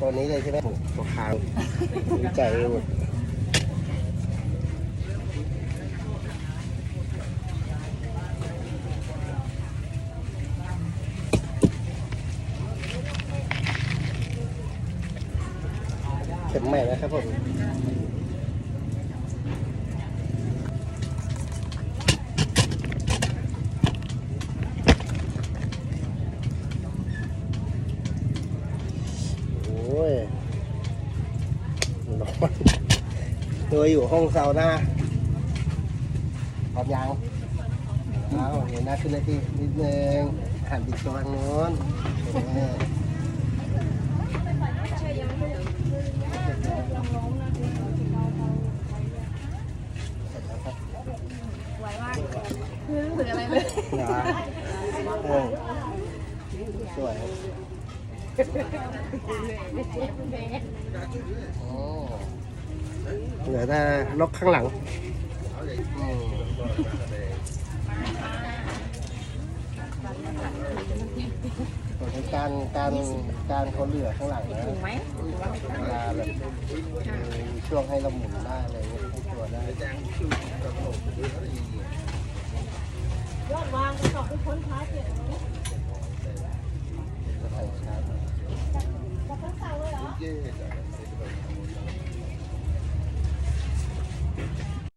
ตอนนี้เลยใช่ไหมตัวคางดีใจหมดเข็มใหม่นะครับผม ยร้อนตัวอยู่ห้องซาวน่าพร้อมยังเอาเห็นหน้าขึ้นนาทีนิดนึงหันไปตัวทางโน้นเออเสร็จแล้วครับไว้ว่าคือหรืออะไรเลยนะเออสวยโอ้ เหลือแต่ล็อกข้างหลังอืมส่วนการการการเขาเหลือข้างหลังนะถูกไหมเวลาแบบมีช่วงให้เราหมุนได้อะไรเงี้ยให้ตัวได้ยอดวางสอบทุกคนค้าเจ็ด